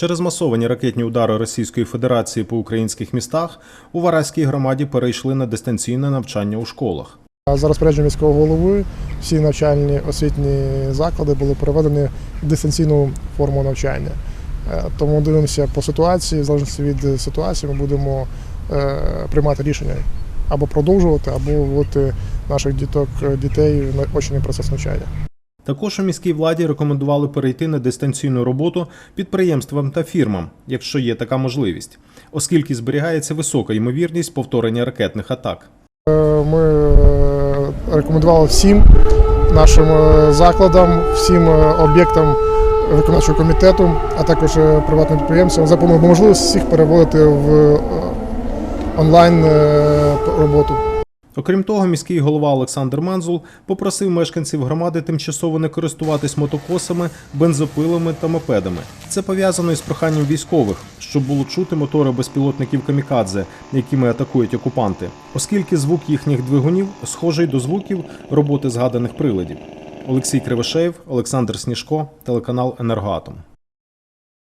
Через масовані ракетні удари Російської Федерації по українських містах у Вараській громаді перейшли на дистанційне навчання у школах. За розпорядженням міського голови всі навчальні освітні заклади були переведені в дистанційну форму навчання. Е, Тому дивимося по ситуації, в залежності від ситуації, ми будемо е, приймати рішення або продовжувати, або вводити наших діток, дітей в очний процес навчання. Також у міській владі рекомендували перейти на дистанційну роботу підприємствам та фірмам, якщо є така можливість, оскільки зберігається висока ймовірність повторення ракетних атак. Е, Ми е, рекомендували всім нашим е, закладам, всім об'єктам виконавчого комітету, а також приватним підприємцям за по можливості всіх переводити в онлайн роботу. Окрім того, міський голова Олександр Манзул попросив мешканців громади тимчасово не користуватись мотокосами, бензопилами та мопедами. Це пов'язано із проханням військових, щоб було чути мотори безпілотників камікадзе, якими атакують окупанти, оскільки звук їхніх двигунів схожий до звуків роботи згаданих приладів. Олексій Кривошеєв, Олександр Сніжко, телеканал Енергоатом.